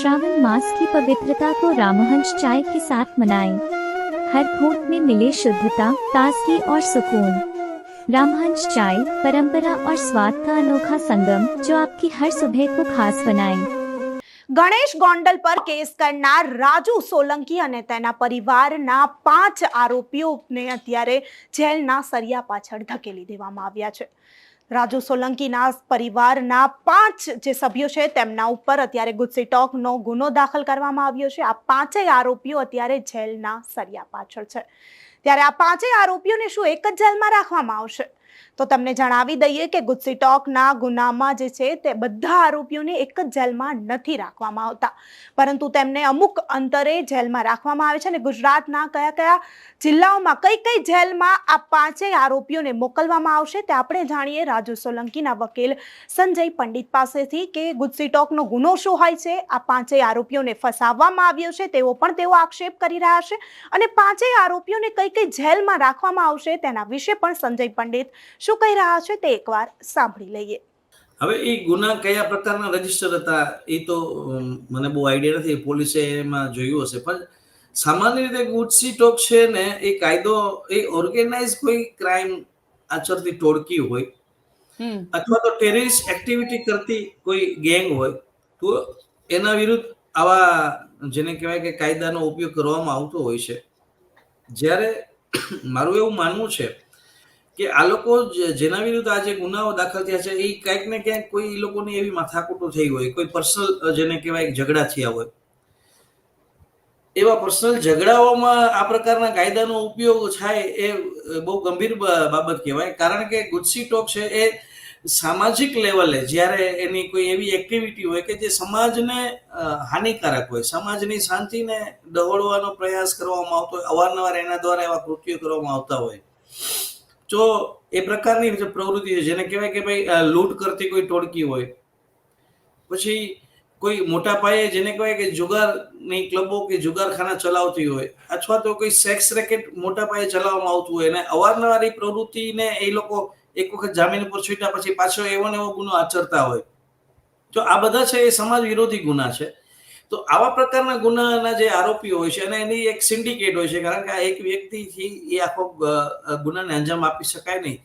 श्रावण मास की पवित्रता को रामहंस चाय के साथ मनाएं। हर घूंट में मिले शुद्धता ताजगी और सुकून रामहंस चाय परंपरा और स्वाद का अनोखा संगम जो आपकी हर सुबह को खास बनाए ગણેશ ગોંડલ પર કેસ કરનાર રાજુ સોલંકી અને તેના પરિવારના પાંચ આરોપીઓને અત્યારે જેલના સરિયા પાછળ ધકેલી દેવામાં આવ્યા છે રાજુ સોલંકીના પરિવારના પાંચ જે સભ્યો છે તેમના ઉપર અત્યારે ગુજસીટોકનો ગુનો દાખલ કરવામાં આવ્યો છે. આ પાંચેય આરોપીઓ અત્યારે જેલના સરિયા પાછળ છે. ત્યારે આ પાંચેય આરોપીઓને શું એક જ જેલમાં રાખવામાં આવશે? તો તમને જણાવી દઈએ કે ગુજસીટોકના ગુનામાં જે છે તે બધા આરોપીઓને એક જ જેલમાં નથી રાખવામાં આવતા. પરંતુ તેમને અમુક અંતરે જેલમાં રાખવામાં આવે છે અને ગુજરાતના કયા કયા જિલ્લાઓમાં કઈ કઈ જેલમાં આ પાંચેય આરોપીઓને મોકલવામાં આવશે તે આપણે જાણીએ. રાજુ સોલંકીના વકીલ સંજય પંડિત પાસેથી કે ગુજસીટોકનો ગુનો શું હોય છે, આ પાંચેય આરોપીઓને ફસાવવામાં આવ્યો છે, તેવો પણ તેઓ આક્ષેપ કરી રહ્યા છે. અને પાંચેય આરોપીઓને કઈ કઈ જેલમાં રાખવામાં આવશે તેના વિશે પણ સંજય પંડિત શું કહી રહ્યા છે તે એકવાર સાંભળી લઈએ. હવે એ ગુના કયા પ્રકારના રજિસ્ટર હતા એ તો મને બહુ આઈડિયા નથી પોલીસે એમાં જોયું હશે. પણ સામાન્ય રીતે ગુડસી ટોક છે ને એ કાયદો એ ઓર્ગેનાઇઝ કોઈ ક્રાઇમ આચરતી ટોળકી હોય અથવા તો ટેરરિસ્ટ એક્ટિવિટી કરતી કોઈ ગેંગ હોય તો એના વિરુદ્ધ આવા જેને કહેવાય કે કાયદાનો ઉપયોગ કરવામાં આવતો હોય છે. જ્યારે મારું એવું માનવું છે કે આ લોકો જેના વિરુદ્ધ આ જે ગુનાઓ દાખલ થયા છે, એ ક્યાંક ને ક્યાંક કોઈ લોકોની એવી માથાકૂટો થઈ હોય, કોઈ પર્સનલ જેને કહેવાય ઝઘડા થયા હોય. એવા પર્સનલ ઝઘડાઓમાં આ પ્રકારના કાયદાનો ઉપયોગ થાય એ બહુ ગંભીર બાબત કહેવાય. કારણ કે ગુસ્સી ટોક છે એ સામાજિક લેવલે જ્યારે એની કોઈ એવી એક્ટિવિટી હોય કે જે સમાજને હાનિકારક હોય, સમાજની શાંતિને ડહોળવાનો પ્રયાસ કરવામાં આવતો હોય, અવારનવાર એના દ્વારા એવા કૃત્યો કરવામાં આવતા હોય તો એ પ્રકારની જે પ્રવૃત્તિ જેને કહેવાય કે ભાઈ લૂંટ કરતી કોઈ ટોળકી હોય, પછી કોઈ મોટા પાયે જેને કહેવાય કે જુગારની ક્લબો કે જુગારખાના ચલાવતી હોય, અથવા તો કોઈ સેક્સ રેકેટ મોટા પાયે ચલાવવામાં આવતું હોય, અને અવારનવાર એ પ્રવૃત્તિને એ લોકો એક વખત જામીન ઉપર છૂટ્યા પછી પાછો એવો ને એવો ગુનો આચરતા હોય, તો આ બધા છે એ સમાજ વિરોધી ગુના છે. તો આવા પ્રકારના ગુનાના જે આરોપીઓ હોય છે અને એની એક સિન્ડિકેટ હોય છે, કારણ કે આ એક વ્યક્તિથી એ આખો ગુનાને અંજામ આપી શકાય નહીં.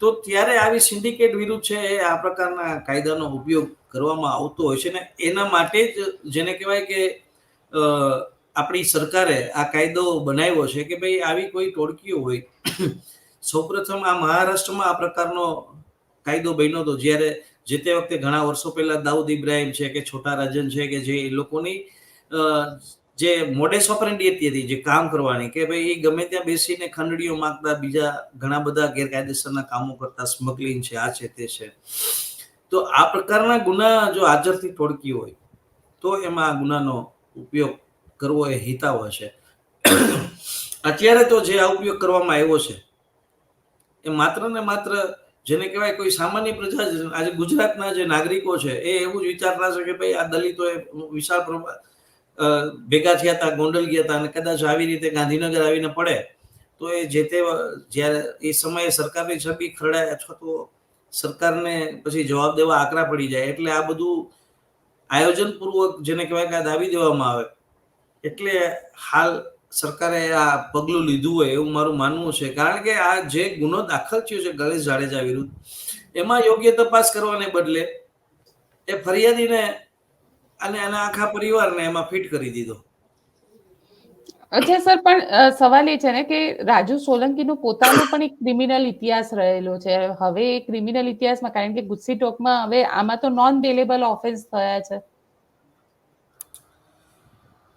તો ત્યારે આવી સિન્ડિકેટ વિરુદ્ધ છે એ આ પ્રકારના કાયદાનો ઉપયોગ કરવામાં આવતો હોય છે ને એના માટે જ જેને કહેવાય કે આપણી સરકારે આ કાયદો બનાવ્યો છે કે ભાઈ આવી કોઈ ટોળકીઓ હોય, સૌપ્રથમ આ મહારાષ્ટ્રમાં આ પ્રકારનો કાયદો બન્યો હતો, જ્યારે જે તે વખતે ઘણા વર્ષો પહેલા દાઉદ ઇબ્રાહિમ છે કે છોટા રાજન છે કે જે એ લોકોની જે મોડેસ ઓપરેન્ડી હતી હતી, જે કામ કરવાની કે ભાઈ એ ગમે ત્યાં બેસીને ખંડડીઓ માગતા, બીજા ઘણા બધા ગેરકાયદેસરના કામો કરતા, સ્મગલિંગ છે, આ છે, તે છે. તો આ પ્રકારના ગુના જો હાજરથી ટોળકી હોય, તો એમાં આ ગુનાનો ઉપયોગ કરવો એ હિતાવ છે. અત્યારે તો જે આ ઉપયોગ કરવામાં આવ્યો છે, એ માત્ર ને માત્ર જેને કહેવાય કોઈ સામાન્ય પ્રજા આજે ગુજરાતના જે નાગરિકો છે, એ એવું જ વિચારતા છે કે ભાઈ આ દલિતોએ વિશાળ પ્રમાણ ભેગા થયા હતા, ગોંડલ ગયા હતા અને કદાચ આવી રીતે ગાંધીનગર આવીને પડે, તો એ જે તે જ્યારે એ સમયે સરકારની છબી ખરડાય અથવા તો સરકારને પછી જવાબ દેવા આકરા પડી જાય, એટલે આ બધું આયોજનપૂર્વક જેને કહેવાય કે દાબી દેવામાં આવે, એટલે હાલ સરકારે આ પગલું લીધું હોય એવું મારું માનવું છે. કારણ કે આ જે ગુનો દાખલ થયો છે ગણેશ જાડેજા વિરુદ્ધ એમાં યોગ્ય તપાસ કરવાને બદલે એ ફરિયાદીને અને એના આખા પરિવારને એમાં ફિટ કરી દીધો. અચ્છા સર પણ સવાલ એ છે ને કે રાજુ સોલંકીનો પોતાનો પણ એક ક્રિમિનલ ઇતિહાસ રહેલો છે. હવે એ ક્રિમિનલ ઇતિહાસમાં કારણ કે ગુસ્સી ટોકમાં હવે આમાં તો નોન બેલેબલ ઓફેન્સ થયા છે.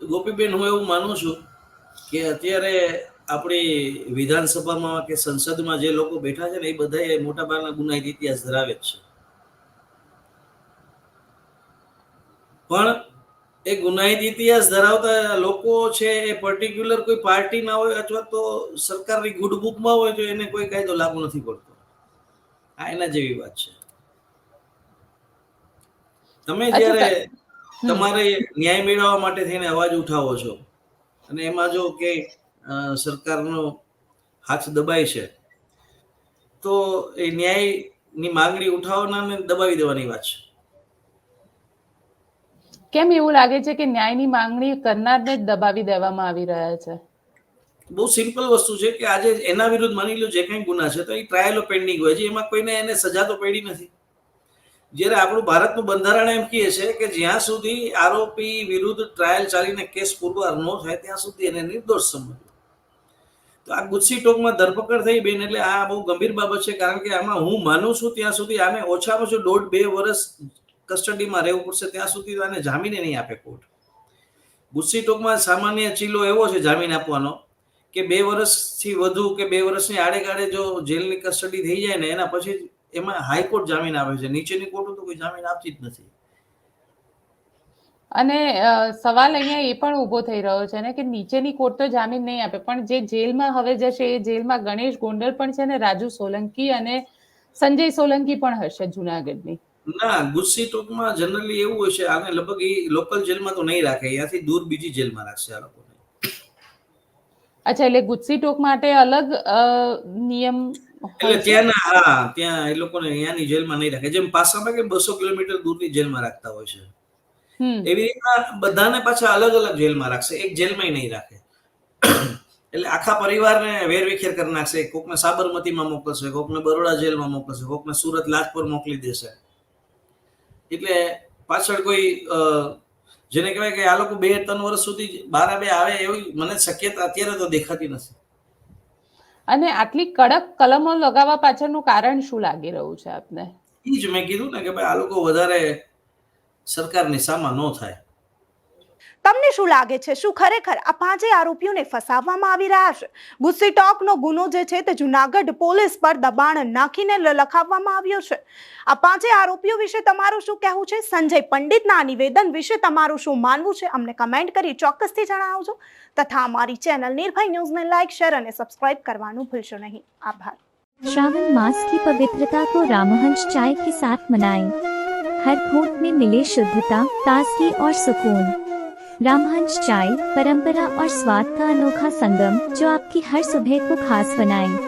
ગોપીબેન હું એવું માનું છું કે અત્યારે આપણી વિધાનસભામાં કે સંસદમાં જે લોકો બેઠા છે ને એ બધા મોટાભાગના ગુનાહિત ઇતિહાસ ધરાવે જ છે. પણ એ ગુનાહિત ઇતિહાસ ધરાવતા લોકો છે એ પર્ટિક્યુલર કોઈ પાર્ટીના હોય અથવા તો સરકારની ગુડ બુકમાં હોય તો એને કોઈ કાયદો લાગુ નથી પડતો. આ એના જેવી વાત છે. તમે જ્યારે તમારે ન્યાય મેળવવા માટે થઈને અવાજ ઉઠાવો છો અને એમાં જો કે સરકારનો હાથ દબાય છે તો એ ન્યાયની માંગણી ઉઠાવનારને દબાવી દેવાની વાત છે. કેમ એવું લાગે છે કે ન્યાયની માંગણી કરનારને જ દબાવી દેવામાં આવી રહ્યા છે? બહુ સિમ્પલ વસ્તુ છે કે આજે એના વિરુદ્ધ માની લો જે કંઈ ગુના છે તો એ ટ્રાયલો પેન્ડિંગ હોય છે. એમાં કોઈને એને સજા તો પડી નથી. જ્યારે આપણું ભારતનું બંધારણ એમ કહે છે કે જ્યાં સુધી આરોપી વિરુદ્ધ ટ્રાયલ ચાલીને કેસ પુરવાર ન થાય, ત્યાં સુધી એને નિર્દોષ સમજવું. તો આ ગુસ્સી ટોકમાં ધરપકડ થઈ બેન, એટલે આ બહુ ગંભીર બાબત છે, કારણ કે આમાં હું માનું છું ત્યાં સુધી આને ઓછામાં ઓછું દોઢ બે વર્ષ કસ્ટડીમાં રહેવું પડશે, ત્યાં સુધી તો આને જામીને નહીં આપે કોર્ટ. ગુસ્સી ટોકમાં સામાન્ય ચીલો એવો છે જામીન આપવાનો કે બે વર્ષથી વધુ કે બે વર્ષની આડેગાડે જો જેલની કસ્ટડી થઈ જાય ને એના પછી એમાં હાઈકોર્ટ જામીન આપે છે. નીચેની કોર્ટો તો કોઈ જામીન આપતી જ નથી. અને સવાલ અહીંયા એ પણ ઊભો થઈ રહ્યો છે ને કે નીચેની કોર્ટ તો જામીન નહીં આપે પણ જે જેલમાં હવે જશે એ જેલમાં ગણેશ ગોંડલ પણ છે ને રાજુ સોલંકી અને સંજય સોલંકી પણ હશે જુનાગઢની. ના ગુસ્સી ટોકમાં જનરલી એવું હોય છે આને લગભગ એ લોકલ જેલમાં તો નહીં રાખે અહીંયાથી દૂર બીજી જેલમાં રાખશે આ લોકોને. અચ્છા એટલે ગુસ્સી ટોક માટે અલગ નિયમ એટલે? ત્યાંના હા ત્યાં એ લોકોને અહીંયાની જેલમાં નહીં રાખે. જેમ પાસામાં કે બસો કિલોમીટર દૂરની જેલમાં રાખતા હોય છે. એવી રીતના બધાને પાછા અલગ અલગ જેલમાં રાખશે. એક જેલમાં નહીં રાખે. એટલે આખા પરિવારને વેરવિખેર કરી નાખશે. કોકને સાબરમતીમાં મોકલશે કોકને બરોડા જેલમાં મોકલશે કોકને સુરત લાજપુર મોકલી દેશે. એટલે પાછળ કોઈ જેને કહેવાય કે આ લોકો બે ત્રણ વર્ષ સુધી બાર બે આવે એવી મને શક્યતા અત્યારે તો દેખાતી નથી. અને આટલી કડક કલમો લગાવવા પાછળનું કારણ શું લાગી રહ્યું છે આપને? એ જ મેં કીધું ને કે ભાઈ આ લોકો વધારે સરકારની સામા ન થાય. તમને શું લાગે છે શું ખરેખર આ પાંચેય આરોપીઓને ફસાવવામાં આવી રહ્યા છે ગુસ્સી ટોકનો ગુનો જે છે તે જુનાગઢ પોલીસ પર દબાણ નાખીને લ- લખાવવામાં આવ્યો છે આ પાંચેય આરોપીઓ વિશે તમારું શું કહેવું છે સંજય પંડિતના આ નિવેદન વિશે તમારું શું માનવું છે અમને કમેન્ટ કરી ચોક્કસથી જણાવજો તથા અમારી ચેનલ નિર્ભય ન્યૂઝને લાઇક શેર અને સબસ્ક્રાઇબ કરવાનું भूलशो नहीं आभार श्रावण मास की पवित्रता को रामहंस चाय के साथ मनाएं हर घूंट में मिले शुद्धता ताजगी और सुकून रामहंस चाय परंपरा और स्वाद का अनोखा संगम जो आपकी हर सुबह को खास बनाए